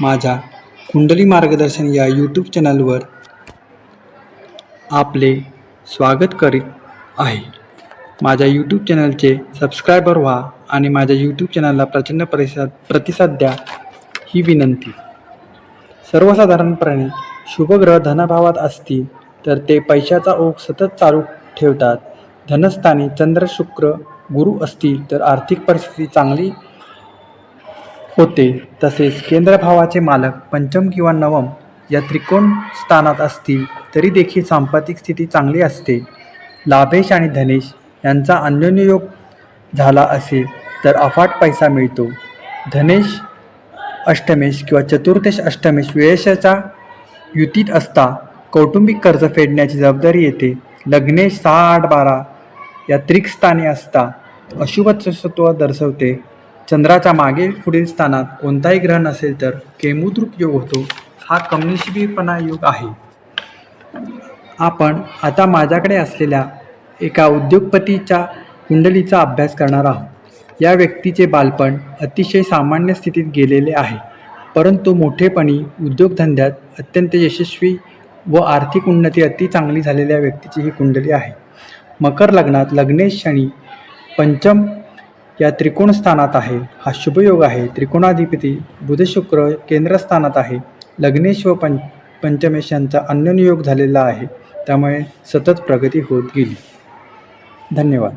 माझ्या कुंडली मार्गदर्शन या यूट्यूब चॅनलवर आपले स्वागत करीत आहे. माझ्या यूट्यूब चॅनलचे सबस्क्रायबर व्हा आणि माझ्या यूट्यूब चॅनलला प्रचंड प्रतिसाद प्रतिसाद द्या ही विनंती. सर्वसाधारणपणे शुभग्रह धनभावात असतील तर ते पैशाचा ओघ सतत चालू ठेवतात. धनस्थानी चंद्र शुक्र गुरु असतील तर आर्थिक परिस्थिती चांगली होते. तसेच केंद्रभावाचे मालक पंचम किंवा नवम या त्रिकोण स्थानात असतील तरी देखील सांपत्तिक स्थिती चांगली असते. लाभेश आणि धनेश यांचा अन्योन्ययोग झाला असेल तर अफाट पैसा मिळतो. धनेश अष्टमेश किंवा चतुर्थेश अष्टमेश वेळेशाच्या युतीत असता कौटुंबिक कर्ज फेडण्याची जबाबदारी येते. लग्नेश सहा आठ बारा या त्रिकस्थानी असता. अशुभ सत्व दर्शवते. चंद्राच्या मागे पुढील स्थानात कोणताही ग्रह नसेल तर केमुद्रुक योग होतो. हा कमनिशिबीपणा योग आहे. आपण आता माझ्याकडे असलेल्या एका उद्योगपतीच्या कुंडलीचा अभ्यास करणार आहोत. या व्यक्तीचे बालपण अतिशय सामान्य स्थितीत गेलेले आहे. परंतु मोठेपणी उद्योगधंद्यात अत्यंत यशस्वी व आर्थिक उन्नती अति चांगली झालेल्या व्यक्तीची ही कुंडली आहे. मकर लग्नात लग्नेश शनी पंचम या त्रिकोण स्थानात आहे. हा शुभयोग आहे. त्रिकोणाधिपती बुध शुक्र केंद्रस्थानात आहे. लग्नेश व पं पंचमेश यांचा अन्योन्ययोग झालेला आहे. त्यामुळे सतत प्रगती होत गेली. धन्यवाद.